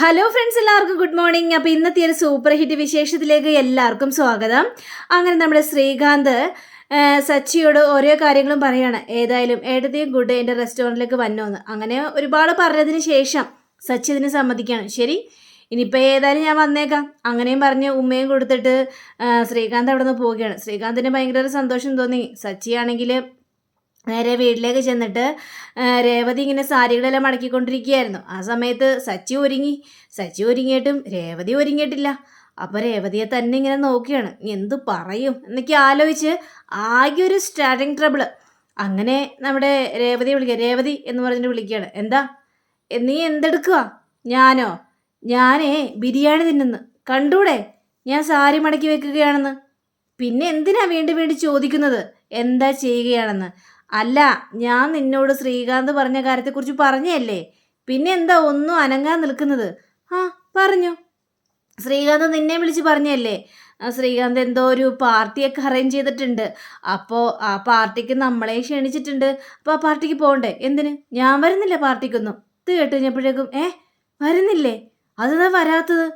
Hello friends എല്ലാവർക്കും good morning അപ്പോൾ ഇന്നത്തെ ഒരു സൂപ്പർ ഹിറ്റ് വിശേഷത്തിലേക്ക് എല്ലാവർക്കും സ്വാഗതം. അങ്ങനെ നമ്മുടെ ശ്രീകാന്ത് സച്ചിയോട് ഓരോ കാര്യങ്ങളും പറയാണ്. ഏതായാലും ഏടത്തെയും ഗുഡ് എന്റെ റെസ്റ്റോറന്റിലേക്ക് വന്നോന്ന്. അങ്ങനെ ഒരുപാട് പറഞ്ഞതിന് ശേഷം സച്ചി ഇതിന് സമ്മതിക്കുകയാണ് ശരി ഇനിയിപ്പോൾ ഏതായാലും ഞാൻ വന്നേക്കാം. അങ്ങനെയും പറഞ്ഞ് ഉമ്മയും കൊടുത്തിട്ട് ശ്രീകാന്ത് അവിടെ നിന്ന് പോവുകയാണ്. ശ്രീകാന്തിന് ഭയങ്കര സന്തോഷം തോന്നി. സച്ചിയാണെങ്കിൽ നേരെ വീട്ടിലേക്ക് ചെന്നിട്ട് രേവതി ഇങ്ങനെ സാരികളെല്ലാം മടക്കിക്കൊണ്ടിരിക്കുകയായിരുന്നു. ആ സമയത്ത് സച്ചി ഒരുങ്ങി. സച്ചി ഒരുങ്ങിയിട്ടും രേവതി ഒരുങ്ങിയിട്ടില്ല. അപ്പോൾ രേവതിയെ തന്നെ ഇങ്ങനെ നോക്കിയാണ്. എന്തു പറയും? എന്നൊക്കെ ആലോചിച്ച് ആകെ ഒരു സ്റ്റാർട്ടിങ് ട്രബിൾ അങ്ങനെ നമ്മുടെ രേവതി വിളിക്കുക. രേവതി എന്ന് പറഞ്ഞിട്ട് വിളിക്കുകയാണ്. എന്താ? നീ എന്തെടുക്കുക ഞാനോ? ഞാനേ ബിരിയാണി തിന്നുന്നു. കണ്ടൂടെ? ഞാൻ സാരി മടക്കി വെക്കുകയാണെന്ന്. പിന്നെ എന്തിനാ വീണ്ടും വീണ്ടും ചോദിക്കുന്നത്? എന്താ ചെയ്യുകയാണെന്ന്? അല്ല ഞാൻ നിന്നോട് ശ്രീകാന്ത് പറഞ്ഞ കാര്യത്തെക്കുറിച്ച് പറഞ്ഞല്ലേ പിന്നെ എന്താ ഒന്നും അനങ്ങാൻ നിൽക്കുന്നത്? ആ പറഞ്ഞു. ശ്രീകാന്ത് നിന്നെ വിളിച്ച് പറഞ്ഞല്ലേ ശ്രീകാന്ത് എന്തോ ഒരു പാർട്ടിയൊക്കെ അറേഞ്ച് ചെയ്തിട്ടുണ്ട്. അപ്പോൾ ആ പാർട്ടിക്ക് നമ്മളെ ക്ഷണിച്ചിട്ടുണ്ട്. അപ്പോൾ ആ പാർട്ടിക്ക് പോകണ്ടേ? എന്തിന്? ഞാൻ വരുന്നില്ല പാർട്ടിക്കൊന്നും? ഇത് കേട്ട് കഴിഞ്ഞപ്പോഴേക്കും ഏ വരുന്നില്ലേ? അതെന്താ വരാത്തത്?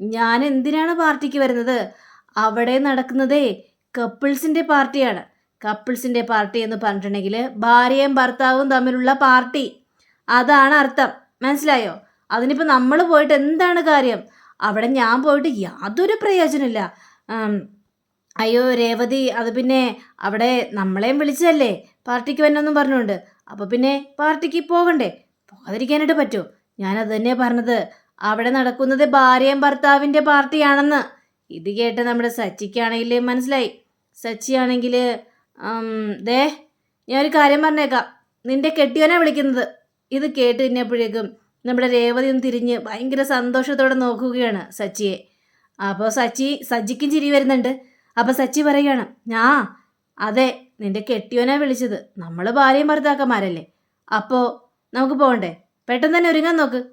ഞാൻ എന്തിനാണ് പാർട്ടിക്ക് വരുന്നത്? അവിടെ നടക്കുന്നതേ കപ്പിൾസിന്റെ പാർട്ടിയാണ്. കപ്പിൾസിന്റെ പാർട്ടി എന്ന് പറഞ്ഞിട്ടുണ്ടെങ്കിൽ ഭാര്യയും ഭർത്താവും തമ്മിലുള്ള പാർട്ടി. അതാണ് അർത്ഥം. മനസ്സിലായോ? അതിനിപ്പോൾ നമ്മൾ പോയിട്ട് എന്താണ് കാര്യം? അവിടെ ഞാൻ പോയിട്ട് യാതൊരു പ്രയോജനമില്ല. അയ്യോ രേവതി അത് പിന്നെ അവിടെ നമ്മളെയും വിളിച്ചതല്ലേ? പാർട്ടിക്ക് വന്നെന്നും പറഞ്ഞുകൊണ്ട്. അപ്പോൾ പിന്നെ പാർട്ടിക്ക് പോകണ്ടേ? പോകാതിരിക്കാനായിട്ട് പറ്റുമോ ഞാനത് തന്നെയാണ് പറഞ്ഞത്. അവിടെ നടക്കുന്നത് ഭാര്യയും ഭർത്താവിന്റെ പാർട്ടിയാണെന്ന്. ഇത് കേട്ട് നമ്മുടെ സച്ചിക്കാണെങ്കിൽ മനസ്സിലായി. സച്ചിയാണെങ്കിൽ ദേ ഞാനൊരു കാര്യം പറഞ്ഞേക്കാം. നിന്റെ കെട്ടിയോനെ വിളിക്കുന്നത്. ഇത് കേട്ട് കഴിഞ്ഞപ്പോഴേക്കും നമ്മുടെ രേവതി ഒന്ന് തിരിഞ്ഞ് ഭയങ്കര സന്തോഷത്തോടെ നോക്കുകയാണ് സച്ചിയെ. അപ്പോൾ സച്ചി സജിക്കും ചിരി വരുന്നുണ്ട്. അപ്പോൾ സച്ചി പറയുകയാണ് ഞാ അതെ നിന്റെ കെട്ടിയോനാണ് വിളിച്ചത്. നമ്മൾ ഭാര്യയും ഭർത്താക്കന്മാരല്ലേ. അപ്പോൾ നമുക്ക് പോകണ്ടേ? പെട്ടെന്ന് തന്നെ ഒരുങ്ങാൻ നോക്ക്.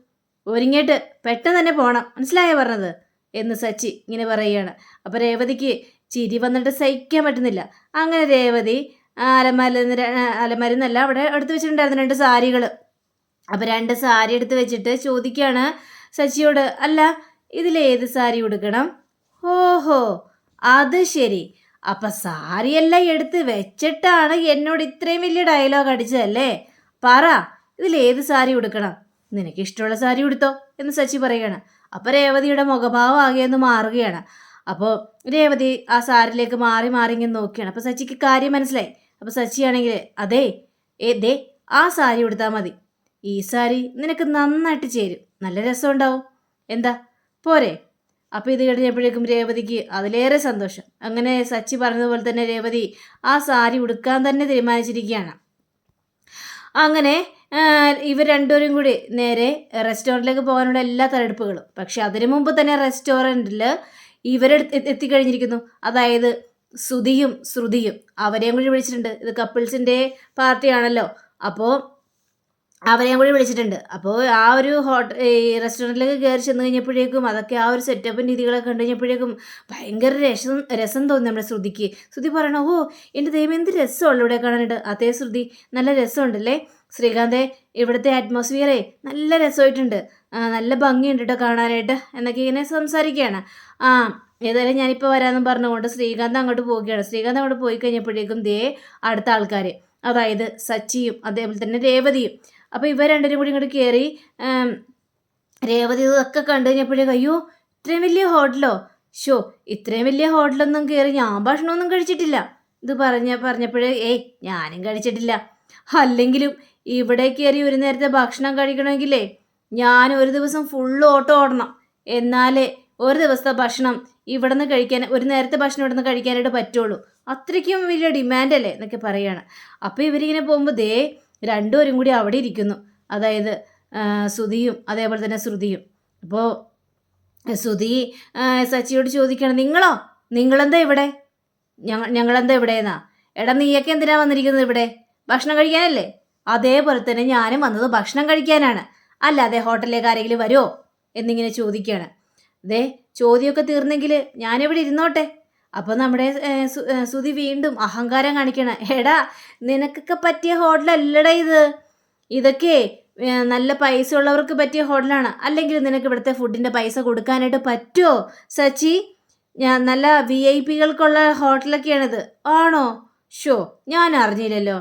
ഒരുങ്ങിയിട്ട് പെട്ടെന്ന് തന്നെ പോകണം മനസ്സിലായോ പറഞ്ഞത്? എന്ന് സച്ചി ഇങ്ങനെ പറയുകയാണ്. അപ്പോൾ രേവതിക്ക് ചിരി വന്നിട്ട് സഹിക്കാൻ പറ്റുന്നില്ല. അങ്ങനെ രേവതി അലമാരിൽ നിന്ന് അലമാരിൽ നിന്നല്ല അവിടെ എടുത്ത് വെച്ചിട്ടുണ്ടായിരുന്നു രണ്ട് സാരികൾ അപ്പോൾ രണ്ട് സാരി എടുത്ത് വെച്ചിട്ട് ചോദിക്കുകയാണ് ശശിയോട് അല്ല ഇതിലേത് സാരി ഉടുക്കണം? ഓഹോ അത് ശരി. അപ്പം സാരിയെല്ലാം എടുത്ത് വെച്ചിട്ടാണ് എന്നോട് ഇത്രയും വലിയ ഡയലോഗ് അടിച്ചതല്ലേ? പറ ഇതിലേത് സാരി ഉടുക്കണം? നിനക്ക് ഇഷ്ടമുള്ള സാരി ഉടുത്തോ? എന്ന് സച്ചി പറയുകയാണ് അപ്പം രേവതിയുടെ മുഖഭാവം ആകെ ഒന്ന് മാറുകയാണ്. അപ്പോൾ രേവതി ആ സാരിലേക്ക് മാറി മാറി ഇങ്ങനെ നോക്കിയാണ്. അപ്പോൾ സച്ചിക്ക് കാര്യം മനസ്സിലായി. അപ്പോൾ സച്ചിയാണെങ്കിൽ അതെ ഏ ദേ ആ സാരി ഉടുത്താൽ മതി. ഈ സാരി നിനക്ക് നന്നായിട്ട് ചേരും. നല്ല രസമുണ്ടാവും. എന്താ? പോരെ. അപ്പോൾ ഇത് കഴിഞ്ഞപ്പോഴേക്കും രേവതിക്ക് അതിലേറെ സന്തോഷം. അങ്ങനെ സച്ചി പറഞ്ഞതുപോലെ തന്നെ രേവതി ആ സാരി ഉടുക്കാൻ തന്നെ തീരുമാനിച്ചിരിക്കുകയാണ്. അങ്ങനെ ഇവർ രണ്ടുപേരും കൂടി നേരെ റെസ്റ്റോറന്റിലേക്ക് പോകാനുള്ള എല്ലാ തയ്യാറെടുപ്പുകളും. പക്ഷെ അതിനു മുമ്പ് തന്നെ റെസ്റ്റോറന്റിൽ ഇവരെടുത്ത് എത്തിക്കഴിഞ്ഞിരിക്കുന്നു. അതായത് ശ്രുതിയും ശ്രുതിയും. അവരെയും കൂടി വിളിച്ചിട്ടുണ്ട്. ഇത് കപ്പിൾസിന്റെ പാർട്ടിയാണല്ലോ. അപ്പോൾ അവരെയും കൂടി വിളിച്ചിട്ടുണ്ട്. അപ്പോൾ ആ ഒരു ഹോട്ടൽ ഈ റെസ്റ്റോറന്റിലേക്ക് കയറി ചെന്ന് കഴിഞ്ഞപ്പോഴേക്കും അതൊക്കെ ആ ഒരു സെറ്റപ്പും രീതികളൊക്കെ കണ്ടു കഴിഞ്ഞപ്പോഴേക്കും ഭയങ്കര രസം രസം തോന്നി നമ്മുടെ ശ്രുതിക്ക്. ശ്രുതി പറയണ ഓ എന്റെ ദൈവം എന്ത് രസമുള്ളൂ ഇവിടെ കാണാനുണ്ട്. അതേ ശ്രുതി നല്ല രസമുണ്ടല്ലേ? ശ്രീകാന്തെ ഇവിടുത്തെ അറ്റ്മോസ്ഫിയറേ നല്ല രസമായിട്ടുണ്ട്. നല്ല ഭംഗിയുണ്ട് കേട്ടോ കാണാനായിട്ട് എന്നൊക്കെ ഇങ്ങനെ സംസാരിക്കുകയാണ്. ആ ഏതായാലും ഞാനിപ്പോൾ വരാമെന്ന് പറഞ്ഞുകൊണ്ട് ശ്രീകാന്ത് അങ്ങോട്ട് പോവുകയാണ്. ശ്രീകാന്ത് അങ്ങോട്ട് പോയി കഴിഞ്ഞപ്പോഴേക്കും ദേ അടുത്ത ആൾക്കാർ അതായത് സച്ചിയും അതേപോലെ തന്നെ രേവതിയും. അപ്പോൾ ഇവർ രണ്ടുപേരും കൂടി ഇങ്ങോട്ട് കയറി രേവതി ഇതൊക്കെ കണ്ടു കഴിഞ്ഞപ്പോഴേക്കും അയ്യോ ഇത്രയും വലിയ ഹോട്ടലോ? ഷോ ഇത്രയും വലിയ ഹോട്ടലൊന്നും കയറി ഞാൻ ഭക്ഷണമൊന്നും കഴിച്ചിട്ടില്ല. ഇത് പറഞ്ഞ പറഞ്ഞപ്പോഴേ ഏയ് ഞാനും കഴിച്ചിട്ടില്ല. അല്ലെങ്കിലും ഇവിടെ കയറി ഒരു നേരത്തെ ഭക്ഷണം കഴിക്കണമെങ്കിലേ ഞാൻ ഒരു ദിവസം ഫുള്ള് ഓട്ടോ ഓടണം. എന്നാലേ ഒരു ദിവസത്തെ ഭക്ഷണം ഇവിടെ നിന്ന് കഴിക്കാൻ ഒരു നേരത്തെ ഭക്ഷണം ഇവിടെ നിന്ന് കഴിക്കാനായിട്ട് പറ്റുള്ളൂ. അത്രയ്ക്കും വലിയ ഡിമാൻഡ് അല്ലേ എന്നൊക്കെ പറയുകയാണ് അപ്പോൾ ഇവരിങ്ങനെ പോകുമ്പോൾ ദേ രണ്ടുപേരും കൂടി അവിടെ ഇരിക്കുന്നു. അതായത് ശ്രുതിയും അതേപോലെ തന്നെ ശ്രുതിയും. അപ്പോൾ ആ, സച്ചിയോട് ചോദിക്കണം നിങ്ങളോ? നിങ്ങളെന്താ ഇവിടെ? ഞങ്ങൾ ഞങ്ങളെന്താ ഇവിടെയെന്നാ എടാ നീയൊക്കെ എന്തിനാ വന്നിരിക്കുന്നത് ഇവിടെ? ഭക്ഷണം കഴിക്കാനല്ലേ? അതേപോലെ തന്നെ ഞാനും വന്നത് ഭക്ഷണം കഴിക്കാനാണ്. അല്ലാതെ ഹോട്ടലിലേക്ക് ആരെങ്കിലും വരുമോ എന്നിങ്ങനെ ചോദിക്കുകയാണ്. ദേ ചോദ്യമൊക്കെ തീർന്നെങ്കിൽ ഞാനിവിടെ ഇരുന്നോട്ടെ. അപ്പോൾ നമ്മുടെ സുതി വീണ്ടും അഹങ്കാരം കാണിക്കണം. എടാ നിനക്കൊക്കെ പറ്റിയ ഹോട്ടലല്ലടാ ഇത്. ഇതൊക്കെ നല്ല പൈസ ഉള്ളവർക്ക് പറ്റിയ ഹോട്ടലാണ്. അല്ലെങ്കിൽ നിനക്ക് ഇവിടുത്തെ ഫുഡിന്റെ പൈസ കൊടുക്കാനായിട്ട് പറ്റുമോ സച്ചി ഞാൻ നല്ല വി ഐ പികൾക്കുള്ള ഹോട്ടലൊക്കെയാണിത്. ആണോ? ഷോ ഞാൻ അറിഞ്ഞില്ലല്ലോ.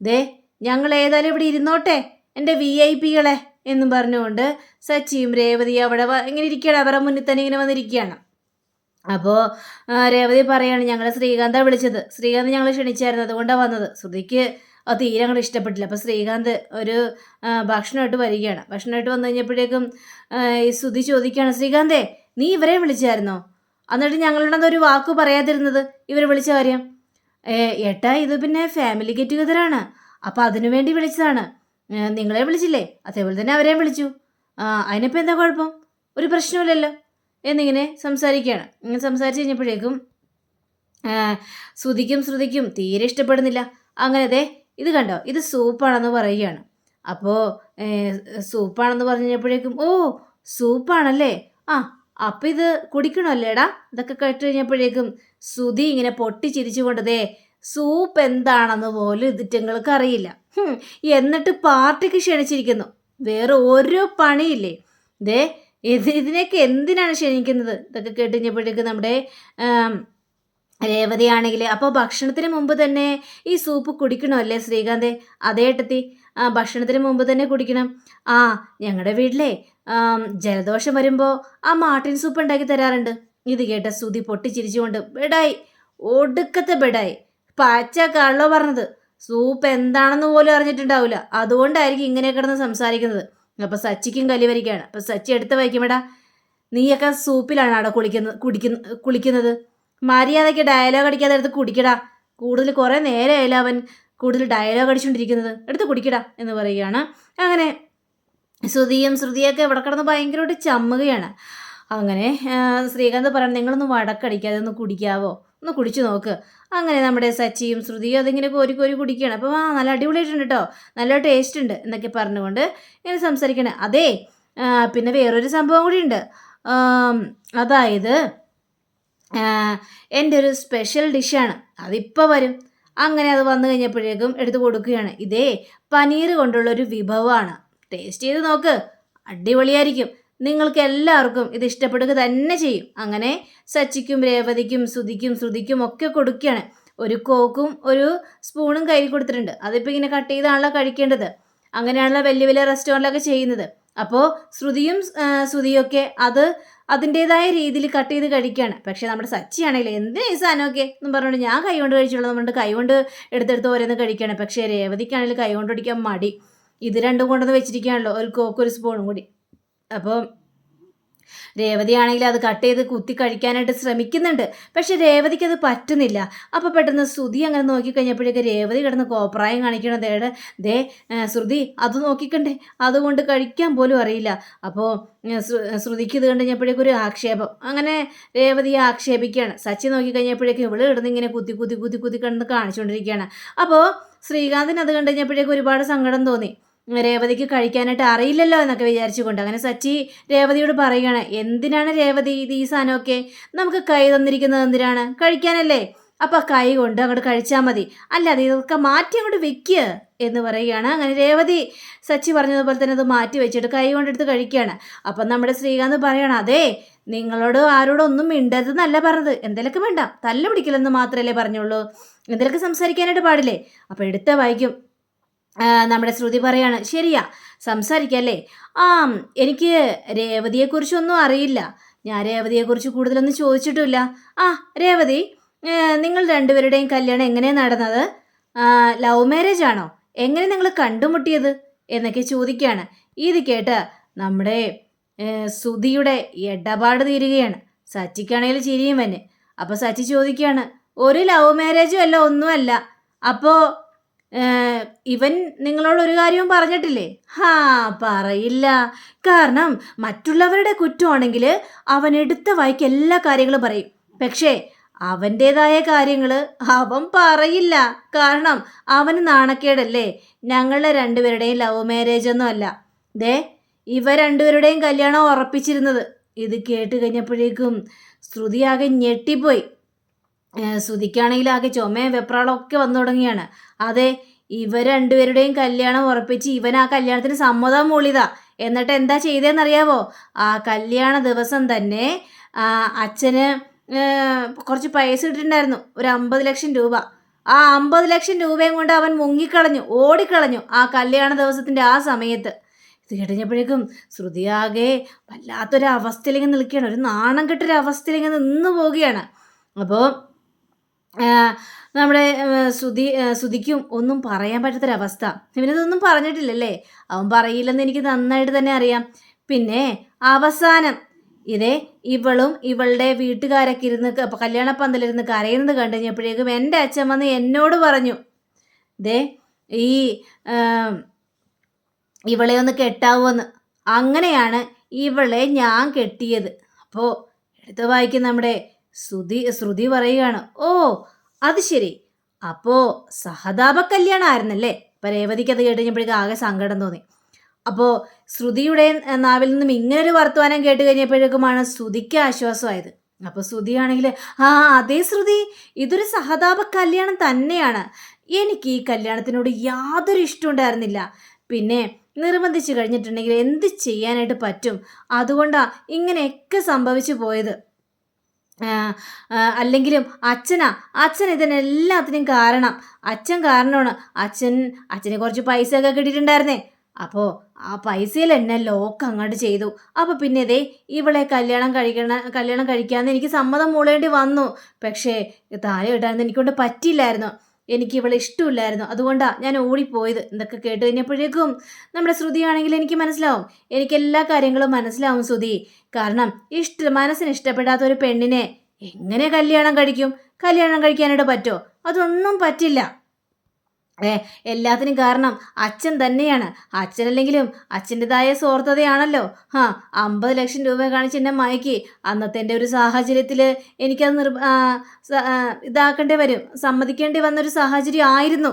ദേ ഞങ്ങൾ ഏതായാലും ഇവിടെ ഇരുന്നോട്ടെ എന്റെ വി ഐ പികളെ എന്നും പറഞ്ഞുകൊണ്ട് സച്ചിയും രേവതി അവിടെ ഇങ്ങനെ ഇരിക്കുകയാണ്. അവരുടെ മുന്നിൽ തന്നെ ഇങ്ങനെ വന്നിരിക്കുകയാണ്. അപ്പോൾ രേവതി പറയാണ് ഞങ്ങളെ ശ്രീകാന്താണ് വിളിച്ചത്. ശ്രീകാന്ത് ഞങ്ങൾ ക്ഷണിച്ചായിരുന്നു. അതുകൊണ്ടാണ് വന്നത്. ശ്രുതിക്ക് അത് തീരെ അങ്ങോട്ട് ഇഷ്ടപ്പെട്ടില്ല. അപ്പോൾ ശ്രീകാന്ത് ഒരു ഭക്ഷണമായിട്ട് വരികയാണ്. ഭക്ഷണമായിട്ട് വന്നു കഴിഞ്ഞപ്പോഴേക്കും ഈ ശ്രുതി ചോദിക്കുകയാണ് ശ്രീകാന്തേ നീ ഇവരെ വിളിച്ചായിരുന്നോ? എന്നിട്ട് ഞങ്ങളുടെ ഒരു വാക്ക് പറയാതിരുന്നത് ഇവരെ വിളിച്ച കാര്യം? ഏട്ടാ ഇത് പിന്നെ ഫാമിലി ഗെറ്റ് ടുഗതറാണ് അപ്പോൾ അതിനു വേണ്ടി വിളിച്ചതാണ്. നിങ്ങളെ വിളിച്ചില്ലേ? അതേപോലെ തന്നെ അവരെയും വിളിച്ചു. ആ അതിനിപ്പോൾ എന്താ കുഴപ്പം? ഒരു പ്രശ്നമില്ലല്ലോ എന്നിങ്ങനെ സംസാരിക്കുകയാണ്. ഇങ്ങനെ സംസാരിച്ച് കഴിഞ്ഞപ്പോഴേക്കും ശ്രുതിക്കും ശ്രുതിക്കും തീരെ ഇഷ്ടപ്പെടുന്നില്ല. അങ്ങനെ അതെ ഇത് കണ്ടോ? ഇത് സൂപ്പാണെന്ന് പറയുകയാണ്. അപ്പോൾ സൂപ്പാണെന്ന് പറഞ്ഞപ്പോഴേക്കും ഓ സൂപ്പാണല്ലേ? ആ അപ്പം ഇത് കുടിക്കണമല്ലേടാ? ഇതൊക്കെ കേട്ട് കഴിഞ്ഞപ്പോഴേക്കും ശ്രുതി ഇങ്ങനെ പൊട്ടിച്ചിരിച്ചുകൊണ്ട് ദേ സൂപ്പ് എന്താണെന്ന് പോലും ഇതിറ്റങ്ങൾക്ക് അറിയില്ല. എന്നിട്ട് പാർട്ടിക്ക് ക്ഷണിച്ചിരിക്കുന്നു. വേറെ ഒരു പണിയില്ലേ? ദേ ഇത് ഇതിനൊക്കെ എന്തിനാണ് ക്ഷണിക്കുന്നത്? ഇതൊക്കെ കേട്ടുകഴിഞ്ഞപ്പോഴേക്ക് നമ്മുടെ രേവതിയാണെങ്കിൽ അപ്പോൾ ഭക്ഷണത്തിന് മുമ്പ് തന്നെ ഈ സൂപ്പ് കുടിക്കണമല്ലേ ശ്രീകാന്തേ? അതേ ആ ഭക്ഷണത്തിന് മുമ്പ് തന്നെ കുടിക്കണം. ആ ഞങ്ങളുടെ വീട്ടിലെ ജലദോഷം വരുമ്പോൾ ആ മാട്ടിൻ സൂപ്പ് ഉണ്ടാക്കി തരാറുണ്ട്. ഇത് കേട്ട സുതി പൊട്ടിച്ചിരിച്ചുകൊണ്ട് ബെഡായി ഒടുക്കത്തെ ബെഡായി. പച്ച കള്ളോ പറഞ്ഞത്. സൂപ്പ് എന്താണെന്ന് പോലും അറിഞ്ഞിട്ടുണ്ടാവില്ല. അതുകൊണ്ടായിരിക്കും ഇങ്ങനെ കിടന്ന് സംസാരിക്കുന്നത്. അപ്പോൾ സച്ചിക്കും കലിവരിക്കാണ് അപ്പം സച്ചി എടുത്ത് വയ്ക്കുമ്പോടാ നീയൊക്കെ സൂപ്പിലാണ് അവിടെ കുളിക്കുന്നത് കുടിക്കുന്ന കുളിക്കുന്നത്? മര്യാദയ്ക്ക് ഡയലോഗ് അടിക്കാതെ എടുത്ത് കുടിക്കടാ. കൂടുതൽ കുറേ നേരമായില്ല അവൻ കൂടുതൽ ഡയലോഗ് അടിച്ചുകൊണ്ടിരിക്കുന്നത് എടുത്ത് കുടിക്കടാ എന്ന് പറയുകയാണ്. അങ്ങനെ ശ്രുതിയും ശ്രുതിയൊക്കെ ഇവിടെ കിടന്ന് ഭയങ്കരമായിട്ട് ചമ്മുകയാണ്. അങ്ങനെ ശ്രീകാന്ത് പറയണം നിങ്ങളൊന്ന് വടക്കടിക്കാതെ ഒന്ന് കുടിക്കാവോ? ഒന്ന് കുടിച്ചു നോക്ക്. അങ്ങനെ നമ്മുടെ സച്ചിയും ശ്രുതിയും അതിങ്ങനെ കോരി കോരി കുടിക്കുകയാണ്. അപ്പോൾ ആ നല്ല അടിപൊളിയായിട്ടുണ്ട് കേട്ടോ നല്ല ടേസ്റ്റ് ഉണ്ട് എന്നൊക്കെ പറഞ്ഞുകൊണ്ട് ഇങ്ങനെ സംസാരിക്കണേ. അതേ പിന്നെ വേറൊരു സംഭവം കൂടി ഉണ്ട്. അതായത് എന്റെ ഒരു സ്പെഷ്യൽ ഡിഷാണ് അതിപ്പോൾ വരും. അങ്ങനെ അത് വന്നു കഴിഞ്ഞപ്പോഴേക്കും എടുത്തു കൊടുക്കുകയാണ്. ഇതേ പനീർ കൊണ്ടുള്ള ഒരു വിഭവമാണ്. ടേസ്റ്റ് ചെയ്ത് നോക്ക്. അടിപൊളിയായിരിക്കും. നിങ്ങൾക്ക് എല്ലാവർക്കും ഇത് ഇഷ്ടപ്പെടുക തന്നെ ചെയ്യും. അങ്ങനെ സച്ചിക്കും രേവതിക്കും ശ്രുതിക്കും ശ്രുതിക്കും ഒക്കെ കൊടുക്കുകയാണ്. ഒരു കോക്കും ഒരു സ്പൂണും കയ്യിൽ കൊടുത്തിട്ടുണ്ട്. അതിപ്പോൾ ഇങ്ങനെ കട്ട് ചെയ്താണല്ലോ കഴിക്കേണ്ടത്. അങ്ങനെയാണല്ലോ വലിയ വലിയ റെസ്റ്റോറന്റിലൊക്കെ ചെയ്യുന്നത്. അപ്പോൾ ശ്രുതിയും ശ്രുതിയൊക്കെ അത് അതിന്റെതായ രീതിയിൽ കട്ട് ചെയ്ത് കഴിക്കുകയാണ്. പക്ഷേ നമ്മുടെ സച്ചിയാണെങ്കിൽ എന്തിനാ ഈ സാധനമൊക്കെ എന്ന് പറഞ്ഞുകൊണ്ട് ഞാൻ കൈ കൊണ്ട് കഴിച്ചോളൂ എന്നുകൊണ്ട് കൈ കൊണ്ട് എടുത്തെടുത്ത് ഓരോന്ന് കഴിക്കുകയാണ്. പക്ഷേ രേവതിക്കാണെങ്കിൽ കൈ കൊണ്ട് മടി. ഇത് രണ്ടും കൊണ്ടുവന്ന് വെച്ചിരിക്കുകയാണല്ലോ. ഒരു കോക്ക് ഒരു സ്പൂണും കൂടി. അപ്പോൾ രേവതിയാണെങ്കിൽ അത് കട്ട് ചെയ്ത് കുത്തി കഴിക്കാനായിട്ട് ശ്രമിക്കുന്നുണ്ട്. പക്ഷെ രേവതിക്ക് അത് പറ്റുന്നില്ല. അപ്പോൾ പെട്ടെന്ന് ശ്രുതി അങ്ങനെ നോക്കിക്കഴിഞ്ഞപ്പോഴേക്ക് രേവതി കിടന്ന് കോപ്രായം കാണിക്കണം ദേടെ ദേ ശ്രുതി അത് നോക്കിക്കണ്ടേ. അതുകൊണ്ട് കഴിക്കാൻ പോലും അറിയില്ല. അപ്പോൾ ശ്രുതിക്ക് ഇത് കണ്ടു കഴിഞ്ഞപ്പോഴേക്കും ഒരു ആക്ഷേപം. അങ്ങനെ രേവതിയെ ആക്ഷേപിക്കുകയാണ്. സച്ചി നോക്കിക്കഴിഞ്ഞപ്പോഴേക്കും ഇവൾ കിടന്ന് ഇങ്ങനെ കുത്തി കുത്തി കുത്തി കുത്തി കിടന്ന് കാണിച്ചുകൊണ്ടിരിക്കുകയാണ്. അപ്പോൾ ശ്രീകാന്തിന് അത് കണ്ടു കഴിഞ്ഞപ്പോഴേക്കും ഒരുപാട് സങ്കടം തോന്നി. രേവതിക്ക് കഴിക്കാനായിട്ട് അറിയില്ലല്ലോ എന്നൊക്കെ വിചാരിച്ചുകൊണ്ട് അങ്ങനെ സച്ചി രേവതിയോട് പറയുകയാണ് എന്തിനാണ് രേവതി ഈ സാധനമൊക്കെ? നമുക്ക് കൈ തന്നിരിക്കുന്നത് എന്തിനാണ്? കഴിക്കാനല്ലേ? അപ്പം കൈ കൊണ്ട് അങ്ങോട്ട് കഴിച്ചാൽ മതി. അല്ലാതെ ഇതൊക്കെ മാറ്റി അങ്ങോട്ട് വെക്കുക എന്ന് പറയുകയാണ്. അങ്ങനെ രേവതി സച്ചി പറഞ്ഞതുപോലെ തന്നെ അത് മാറ്റി വെച്ചിട്ട് കൈ കൊണ്ടെടുത്ത് കഴിക്കുകയാണ്. അപ്പം നമ്മുടെ ശ്രീകാന്ത് പറയണം അതെ നിങ്ങളോട് ആരോടും ഒന്നും മിണ്ടരുതെന്നല്ല പറഞ്ഞത്. എന്തെങ്കിലുമൊക്കെ വേണ്ട. തല്ല പിടിക്കില്ലെന്ന് മാത്രമല്ലേ പറഞ്ഞുള്ളൂ. എന്തെങ്കിലുമൊക്കെ സംസാരിക്കാനായിട്ട് പാടില്ലേ? അപ്പോൾ എടുത്ത വായിക്കും നമ്മുടെ ശ്രുതി പറയാണ് ശരിയാ സംസാരിക്കല്ലേ? ആ എനിക്ക് രേവതിയെക്കുറിച്ചൊന്നും അറിയില്ല. ഞാൻ രേവതിയെക്കുറിച്ച് കൂടുതലൊന്നും ചോദിച്ചിട്ടില്ല. ആ രേവതി നിങ്ങൾ രണ്ടുപേരുടെയും കല്യാണം എങ്ങനെയാണ് നടന്നത്? ലവ് മാരേജ് ആണോ? എങ്ങനെ നിങ്ങൾ കണ്ടുമുട്ടിയത്? എന്നൊക്കെ ചോദിക്കുകയാണ്. ഇത് കേട്ട് നമ്മുടെ സുധിയുടെ ഇടപാട് തീരുകയാണ്. സച്ചിക്കാണെങ്കിൽ ചിരിയും വന്നെ. അപ്പോൾ സച്ചി ചോദിക്കുകയാണ് ഒരു ലവ് മാരേജും അല്ല ഒന്നുമല്ല. അപ്പോൾ ഇവൻ നിങ്ങളോട് ഒരു കാര്യവും പറഞ്ഞിട്ടില്ലേ? ഹാ പറയില്ല. കാരണം മറ്റുള്ളവരുടെ കുറ്റമാണെങ്കിൽ അവൻ എടുത്ത വായിക്ക് എല്ലാ കാര്യങ്ങളും പറയും. പക്ഷേ അവന്റേതായ കാര്യങ്ങൾ അവൻ പറയില്ല. കാരണം അവന് നാണക്കേടല്ലേ? ഞങ്ങളുടെ രണ്ടുപേരുടെയും ലവ് മാരേജ് ഒന്നും അല്ല. ദേ ഇവ രണ്ടുപേരുടെയും കല്യാണം ഉറപ്പിച്ചിരുന്നത്. ഇത് കേട്ട് കഴിഞ്ഞപ്പോഴേക്കും ശ്രുതിയാകെ ഞെട്ടിപ്പോയി. ശ്രുതിക്കാണെങ്കിൽ ആകെ ചുമയും വെപ്രാളമൊക്കെ വന്നു തുടങ്ങിയാണ്. അതെ ഇവർ രണ്ടുപേരുടെയും കല്യാണം ഉറപ്പിച്ച് ഇവൻ ആ കല്യാണത്തിന് സമ്മതം മൂളിതാ എന്നിട്ട് എന്താ ചെയ്തതെന്നറിയാവോ ആ കല്യാണ ദിവസം തന്നെ അച്ഛന് കുറച്ച് പൈസ ഇട്ടിട്ടുണ്ടായിരുന്നു. ഒരു അമ്പത് ലക്ഷം രൂപ. ആ അമ്പത് ലക്ഷം രൂപയും കൊണ്ട് അവൻ മുങ്ങിക്കളഞ്ഞു ഓടിക്കളഞ്ഞു ആ കല്യാണ ദിവസത്തിന്റെ ആ സമയത്ത്. ഇത് കഴിഞ്ഞപ്പോഴേക്കും ശ്രുതിയാകെ വല്ലാത്തൊരു അവസ്ഥയിലേക്ക് നിൽക്കുകയാണ്. ഒരു നാണം കെട്ടൊരു അവസ്ഥയിലേക്ക് നിന്ന് പോവുകയാണ്. അപ്പോൾ നമ്മുടെ ശ്രുതി ശ്രുതിക്കും ഒന്നും പറയാൻ പറ്റാത്തൊരവസ്ഥ. ഇവനതൊന്നും പറഞ്ഞിട്ടില്ലല്ലേ? അവൻ പറയില്ലെന്ന് എനിക്ക് നന്നായിട്ട് തന്നെ അറിയാം. പിന്നെ അവസാനം ഇതേ ഇവളും ഇവളുടെ വീട്ടുകാരൊക്കെ ഇരുന്ന് കല്യാണപ്പന്തലിരുന്ന് കരയുന്നത് കണ്ടു കഴിഞ്ഞപ്പോഴേക്കും എന്റെ അച്ഛൻ വന്ന് എന്നോട് പറഞ്ഞു ദേ ഈ ഇവളെ ഒന്ന് കെട്ടാവുമെന്ന് അങ്ങനെയാണ് ഇവളെ ഞാൻ കെട്ടിയത്. അപ്പോൾ എടുത്ത് വായിക്കും നമ്മുടെ ശ്രുതി ശ്രുതി പറയുകയാണ് ഓ അത് ശരി. അപ്പോ സഹതാപ കല്യാണമായിരുന്നല്ലേ ഇപ്പം രേവതിക്ക് അത് കേട്ട് കഴിഞ്ഞപ്പോഴേക്കും ആകെ സങ്കടം തോന്നി. അപ്പോ ശ്രുതിയുടെ നാവിൽ നിന്നും ഇങ്ങനൊരു വർത്തമാനം കേട്ട് കഴിഞ്ഞപ്പോഴേക്കുമാണ് ശ്രുതിക്ക് ആശ്വാസമായത്. അപ്പോൾ ശ്രുതിയാണെങ്കിൽ ആ അതേ ശ്രുതി. ഇതൊരു സഹതാപ കല്യാണം തന്നെയാണ്. എനിക്ക് ഈ കല്യാണത്തിനോട് യാതൊരു ഇഷ്ടം ഉണ്ടായിരുന്നില്ല പിന്നെ നിർബന്ധിച്ച് കഴിഞ്ഞിട്ടുണ്ടെങ്കിൽ എന്ത് ചെയ്യാനായിട്ട് പറ്റും? അതുകൊണ്ടാണ് ഇങ്ങനെയൊക്കെ സംഭവിച്ചു പോയത്. അല്ലെങ്കിലും അച്ഛനാ അച്ഛൻ ഇതിനെല്ലാത്തിനും കാരണം. അച്ഛൻ കാരണമാണ്. അച്ഛൻ അച്ഛന് കുറച്ച് പൈസ ഒക്കെ കിട്ടിയിട്ടുണ്ടായിരുന്നേ. അപ്പോൾ ആ പൈസയിൽ എന്നെ ലോക്ക് അങ്ങോട്ട് ചെയ്തു. അപ്പോൾ പിന്നെ ഇതേ ഇവളെ കല്യാണം കഴിക്കണ കല്യാണം കഴിക്കാമെന്ന് എനിക്ക് സമ്മതം മൂളേണ്ടി വന്നു. പക്ഷേ താഴെ ഇടാൻ എനിക്കൊണ്ട് പറ്റിയില്ലായിരുന്നു. എനിക്ക് ഇവളെ ഇഷ്ടമില്ലായിരുന്നു. അതുകൊണ്ടാണ് ഞാൻ ഓടിപ്പോയത്. എന്നൊക്കെ കേട്ട് കഴിഞ്ഞപ്പോഴേക്കും നമ്മുടെ ശ്രുതിയാണെങ്കിൽ എനിക്ക് മനസ്സിലാവും. എനിക്ക് എല്ലാ കാര്യങ്ങളും മനസ്സിലാവും ശ്രുതി. കാരണം ഇഷ്ട മനസ്സിന് ഇഷ്ടപ്പെടാത്ത ഒരു പെണ്ണിനെ എങ്ങനെ കല്യാണം കഴിക്കും? കല്യാണം കഴിക്കാനായിട്ട് പറ്റുമോ അതൊന്നും പറ്റില്ല. ഏ എല്ലാത്തിനും കാരണം അച്ഛൻ തന്നെയാണ്. അച്ഛനല്ലെങ്കിലും അച്ഛന്റെതായ സ്വാർത്ഥതയാണല്ലോ. ആ അമ്പത് ലക്ഷം രൂപ കാണിച്ച് എന്നെ മയക്കി. അന്നത്തെ എന്റെ ഒരു സാഹചര്യത്തിൽ എനിക്കത് നിർ ഇതാക്കേണ്ടി വരും. സമ്മതിക്കേണ്ടി വന്നൊരു സാഹചര്യം ആയിരുന്നു.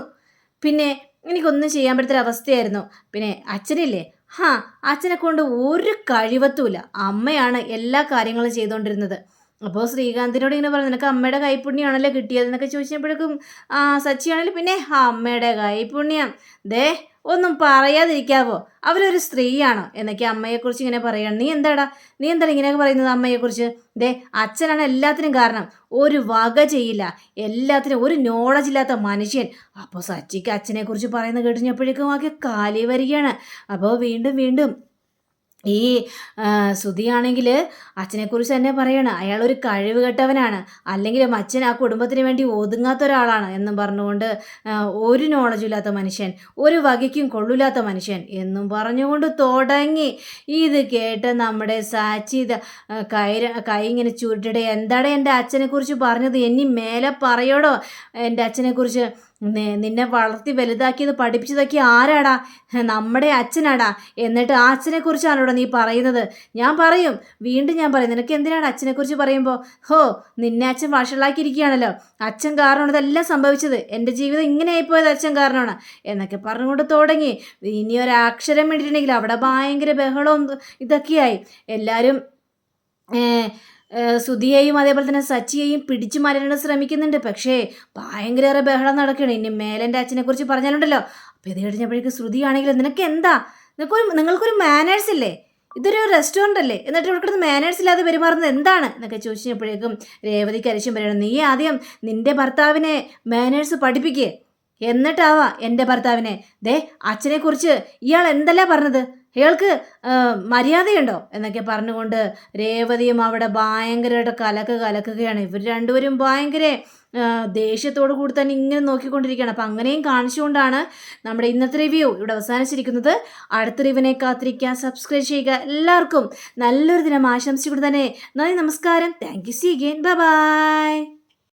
പിന്നെ എനിക്കൊന്നും ചെയ്യാൻ പറ്റത്തൊരു അവസ്ഥയായിരുന്നു. പിന്നെ അച്ഛനില്ലേ? ഹാ അച്ഛനെ കൊണ്ട് ഒരു കഴിവത്തുമില്ല. അമ്മയാണ് എല്ലാ കാര്യങ്ങളും ചെയ്തുകൊണ്ടിരുന്നത്. അപ്പോൾ ശ്രീകാന്തിനോട് ഇങ്ങനെ പറഞ്ഞു നിനക്ക് അമ്മയുടെ കൈപ്പുണ്യമാണല്ലോ കിട്ടിയത്? എന്നൊക്കെ ചോദിച്ചപ്പോഴേക്കും ആ സച്ചിയാണെങ്കിൽ പിന്നെ ആ അമ്മയുടെ കൈപ്പുണ്യം. ദേ ഒന്നും പറയാതിരിക്കാവോ? അവരൊരു സ്ത്രീയാണോ? എന്നൊക്കെ അമ്മയെക്കുറിച്ച് ഇങ്ങനെ പറയണം നീ എന്താടാ? നീ എന്താണ് ഇങ്ങനെയൊക്കെ പറയുന്നത് അമ്മയെക്കുറിച്ച്? ദേ അച്ഛനാണ് എല്ലാത്തിനും കാരണം. ഒരു വക ചെയ്യില്ല. എല്ലാത്തിനും ഒരു നോളജ് ഇല്ലാത്ത മനുഷ്യൻ. അപ്പോൾ സച്ചിക്ക് അച്ഛനെക്കുറിച്ച് പറയുന്നത് കേട്ടുകഴിഞ്ഞപ്പോഴേക്കും ആകെ കാലി വരികയാണ്. അപ്പോൾ വീണ്ടും വീണ്ടും ഈ ശ്രുതിയാണെങ്കിൽ അച്ഛനെക്കുറിച്ച് തന്നെ പറയണം. അയാളൊരു കഴിവ് കെട്ടവനാണ് അല്ലെങ്കിലും അച്ഛൻ ആ കുടുംബത്തിന് വേണ്ടി ഒതുങ്ങാത്ത ഒരാളാണ് എന്നും പറഞ്ഞുകൊണ്ട് ഒരു നോളജും ഇല്ലാത്ത മനുഷ്യൻ ഒരു വകയ്ക്കും കൊള്ളില്ലാത്ത മനുഷ്യൻ എന്നും പറഞ്ഞുകൊണ്ട് തുടങ്ങി. ഇത് കേട്ട് നമ്മുടെ സാച്ചി കൈ കൈ ഇങ്ങനെ ചുരുട്ടിടെ എന്താണ് എന്റെ അച്ഛനെക്കുറിച്ച് പറഞ്ഞത്? ഇനി മേലെ പറയോടോ? എന്റെ അച്ഛനെക്കുറിച്ച് നിന്നെ വളർത്തി വലുതാക്കിയത് പഠിപ്പിച്ചതൊക്കെ ആരാടാ? നമ്മുടെ അച്ഛനാടാ. എന്നിട്ട് ആ അച്ഛനെക്കുറിച്ചാണോടാ നീ പറയുന്നത്? ഞാൻ പറയും. വീണ്ടും ഞാൻ പറയും. നിനക്ക് എന്തിനാണ് അച്ഛനെക്കുറിച്ച് പറയുമ്പോൾ ഹോ നിന്നെ അച്ഛൻ വഷളാക്കിയിരിക്കുകയാണല്ലോ. അച്ഛൻ കാരണമാണ് ഇതെല്ലാം സംഭവിച്ചത്. എന്റെ ജീവിതം ഇങ്ങനെ ആയിപ്പോയത് അച്ഛൻ കാരണമാണ്. എന്നൊക്കെ പറഞ്ഞുകൊണ്ട് തുടങ്ങി. ഇനി ഒരു അക്ഷരം വേണ്ടിയിട്ടുണ്ടെങ്കിൽ അവിടെ ഭയങ്കര ബഹളവും ഇതൊക്കെയായി. എല്ലാവരും സുധിയെയും അതേപോലെ തന്നെ സച്ചിയെയും പിടിച്ചു മാറ്റാനായിട്ട് ശ്രമിക്കുന്നുണ്ട്. പക്ഷേ ഭയങ്കര ബഹളം നടക്കുകയാണ്. ഇനി മേലന്റെ അച്ഛനെ കുറിച്ച് പറഞ്ഞാലുണ്ടല്ലോ. അപ്പോൾ ഇത് കഴിഞ്ഞപ്പോഴേക്ക് ശ്രുതിയാണെങ്കിലും നിനക്ക് എന്താ? നിനക്കൊരു നിങ്ങൾക്കൊരു മാനേഴ്സ് ഇല്ലേ? ഇതൊരു റെസ്റ്റോറന്റ് അല്ലേ? എന്നിട്ട് ഇവിടെ കിടന്ന് മാനേഴ്സ് ഇല്ലാതെ പെരുമാറുന്നത് എന്താണ്? എന്നൊക്കെ ചോദിച്ചപ്പോഴേക്കും രേവതിക്ക് അരിശം പറയണം നീ ആദ്യം നിന്റെ ഭർത്താവിനെ മാനേഴ്സ് പഠിപ്പിക്കേ. എന്നിട്ടാവാ എന്റെ ഭർത്താവിനെ. ദേ അച്ഛനെക്കുറിച്ച് ഇയാൾ എന്തല്ല പറഞ്ഞത്? ഇയാൾക്ക് മര്യാദയുണ്ടോ? എന്നൊക്കെ പറഞ്ഞുകൊണ്ട് രേവതിയും അവിടെ ഭയങ്കരമായിട്ട് കലക്ക് കലക്കുകയാണ്. ഇവർ രണ്ടുപേരും ഭയങ്കര ദേഷ്യത്തോടു കൂടി തന്നെ ഇങ്ങനെ നോക്കിക്കൊണ്ടിരിക്കുകയാണ്. അപ്പം അങ്ങനെയും കാണിച്ചുകൊണ്ടാണ് നമ്മുടെ ഇന്നത്തെ റിവ്യൂ ഇവിടെ അവസാനിച്ചിരിക്കുന്നത്. അടുത്ത റിവ്യൂവിനെ കാത്തിരിക്കുക സബ്സ്ക്രൈബ് ചെയ്യുക എല്ലാവർക്കും നല്ലൊരു ദിനം ആശംസിച്ചുകൊണ്ട് തന്നെ നന്ദി നമസ്കാരം. Thank you see again bye